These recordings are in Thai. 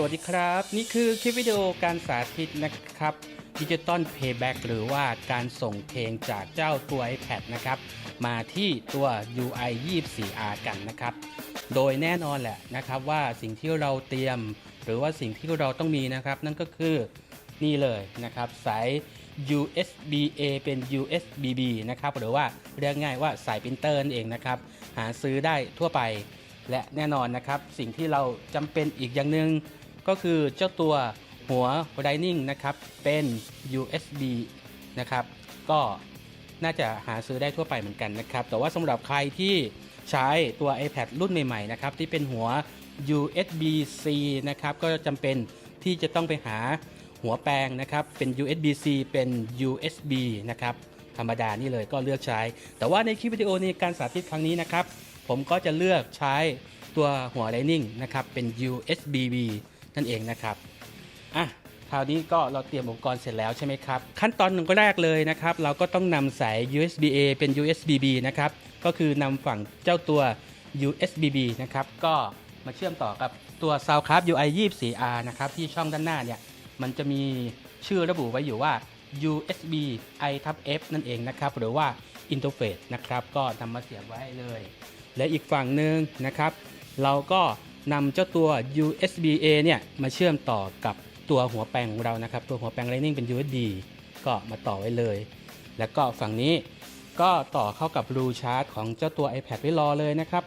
สวัสดีครับ นี่คือคลิปวิดีโอการสาธิตนะครับดิจิตอลเพย์แบ็กหรือว่าการส่งเพลงจากเจ้าตัว iPad นะครับมาที่ตัว UI 24R กันนะครับ โดยแน่นอนแหละนะครับว่าสิ่งที่เราเตรียม หรือว่าสิ่งที่เราต้องมีนะครับ นั่นก็คือนี่เลยนะครับสาย USB A เป็น USB B นะครับหรือว่าเรียกง่ายว่าสายปรินเตอร์นั่นเองนะครับหาซื้อได้ทั่วไปและแน่นอนนะครับ สิ่งที่เราจำเป็นอีกอย่างหนึ่ง ก็คือเจ้าตัวหัว Lightning นะครับ เป็น USB นะครับ ก็น่าจะหาซื้อได้ทั่วไปเหมือนกันนะครับ แต่ว่าสำหรับใครที่ใช้ตัว iPad รุ่นใหม่ๆนะครับ ที่เป็นหัว USB-C นะครับ ก็จำเป็นที่จะต้องไปหาหัวแปลงนะครับ เป็น USB-C เป็น USB นะครับ ธรรมดานี่เลยก็เลือกใช้ แต่ว่าในคลิปวิดีโอในการสาธิตครั้งนี้นะครับ ผมก็จะเลือกใช้ตัวหัว Lightning นะครับ เป็น USB-B นั่นเองนะครับอะคราวนี้ก็เราเตรียมอุปกรณ์เสร็จแล้วใช่ไหมครับ ขั้นตอนหนึ่งก็แรกเลยนะครับ เราก็ต้องนำสาย USB-A เป็น USB-B นะครับ ก็คือนำฝั่งเจ้าตัว USB-B นะครับ ก็มาเชื่อมต่อกับตัว Soundcraft UI 24R นะครับ ที่ช่องด้านหน้าเนี่ย มันจะมีชื่อระบุไว้อยู่ว่า USB I F นั่นเองนะครับ หรือว่า Interface นะครับ ก็นำมาเสียบไว้เลย และอีกฝั่งหนึ่งนะครับ เราก็ นำเจ้าตัว USB A เนี่ยมาเชื่อมต่อกับตัวหัวแปลงของเรานะครับ ตัวหัวแปลง Lightning เป็น USB ก็มาต่อไว้เลย แล้วก็ฝั่งนี้ก็ต่อเข้ากับรูชาร์จของเจ้าตัว iPad ไว้รอเลยนะครับ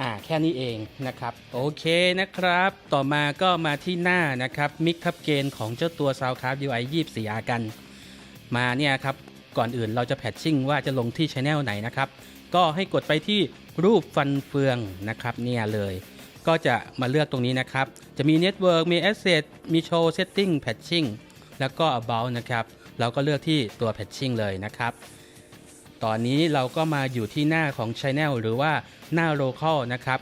อ่าแค่นี้เองนะครับ โอเคนะครับ ต่อมาก็มาที่หน้านะครับมิกทับเกนของเจ้าตัว Soundcraft UI 24R กัน มาเนี่ยครับ ก่อนอื่นเราจะแพทชิ่งว่าจะลงที่ช anel ไหนนะครับ ก็ให้กดไปที่ รูปฟันเฟืองนะครับเนี่ยเลย ก็จะมาเลือกตรงนี้นะครับ จะมี Network มี Asset มี Show Setting Patching แล้วก็ About นะครับ เราก็เลือกที่ตัว Patching เลยนะครับ ตอนนี้เราก็มาอยู่ที่หน้าของ Channel หรือว่าหน้า Local นะครับ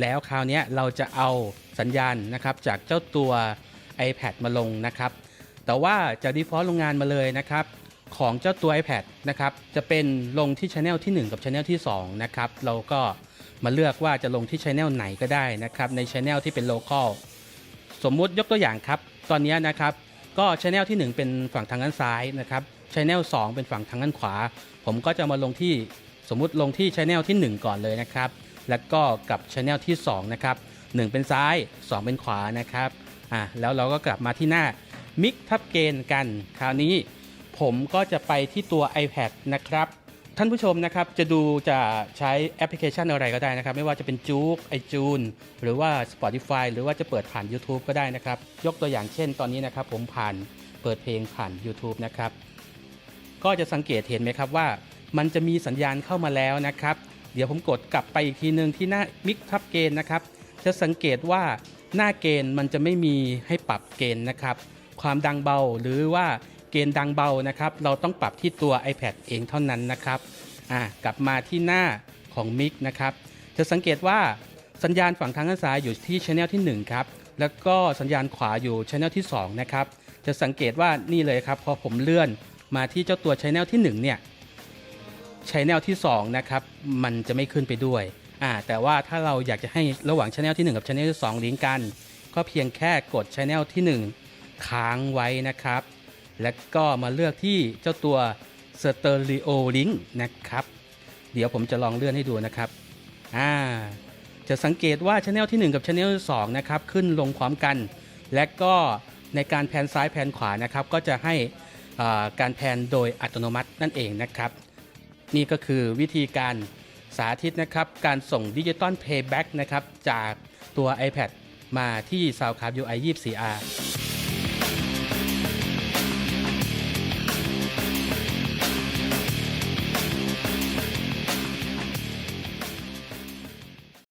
แล้วคราวนี้เราจะเอาสัญญาณนะครับจากเจ้าตัว iPad มาลงนะครับ แต่ว่าจาก default โรงงานมาเลยนะครับ ของเจ้าตัว iPad นะครับจะเป็นลงที่ Channel ที่ 1 กับ Channel ที่ 2 นะครับ เราก็มาเลือกว่าจะลงที่ Channel ไหนก็ได้นะครับ ใน Channel ที่เป็น local สมมุติยกตัวอย่างครับ ตอนนี้นะครับ ก็ Channel ที่ 1 เป็นฝั่งทางด้านซ้ายนะครับ Channel 2 เป็นฝั่งทางด้านขวา ผมก็จะมาลงที่สมมุติลงที่ Channel ที่ 1 ก่อนเลยนะครับ แล้วก็กับ Channel ที่ 2 นะครับ 1 เป็นซ้าย 2 เป็นขวานะครับอะแล้วเราก็กลับมาที่หน้ามิกทับเกณฑ์กันคราวนี้ ผมก็จะไปที่ตัว iPad นะครับท่านผู้ชมนะครับจะดูจะใช้แอปพลิเคชันอะไรก็ได้นะครับ ไม่ว่าจะเป็นจู๊กไอจูนหรือว่า Spotify หรือว่าจะเปิดผ่าน YouTube ก็ได้นะครับ ยกตัวอย่างเช่นตอนนี้นะครับ ผมผ่านเปิดเพลงผ่าน YouTube นะครับ ก็จะสังเกตเห็นไหมครับว่า มันจะมีสัญญาณเข้ามาแล้วนะครับ เดี๋ยวผมกดกลับไปอีกทีหนึ่งที่หน้ามิกทับเกณฑ์นะครับ จะสังเกตว่าหน้าเกณฑ์มันจะไม่มีให้ปรับเกณฑ์นะครับ ความดังเบาหรือว่า เกณฑ์ดังเบานะครับ เราต้องปรับที่ตัว iPad เองเท่านั้นนะครับอะกลับมาที่หน้าของมิกนะครับ จะสังเกตว่าสัญญาณฝั่งทางด้านซ้ายอยู่ที่ช anel ที่ 1 ครับ แล้วก็สัญญาณขวาอยู่ช anel ที่ 2 นะครับ จะสังเกตว่านี่เลยครับ พอผมเลื่อนมาที่เจ้าตัวช anel ที่ 1 เนี่ยช anel ที่ 2 นะครับ มันจะไม่ขึ้นไปด้วยอ่าแต่ว่าถ้าเราอยากจะให้ระหว่างช anel ที่ 1 กับช anel ที่ 2 ลิงก์กัน ก็เพียงแค่กดช anel ที่ 1 ค้างไว้นะครับ แล้วก็มาเลือกที่เจ้าตัว Stereo Link นะครับ เดี๋ยวผมจะลองเลื่อนให้ดูนะครับอ่าจะสังเกตว่าช anel ที่ 1 กับช anel ที่2นะครับขึ้นลงพร้อมกัน และก็ในการแพนซ้ายแพนขวานะครับก็จะให้การแพนโดยอัตโนมัตินั่นเองนะครับ นี่ก็คือวิธีการสาธิตนะครับการส่งดิจิตอลเพย์แบ็กนะครับจากตัว iPad มาที่ Soundcraft UI 24R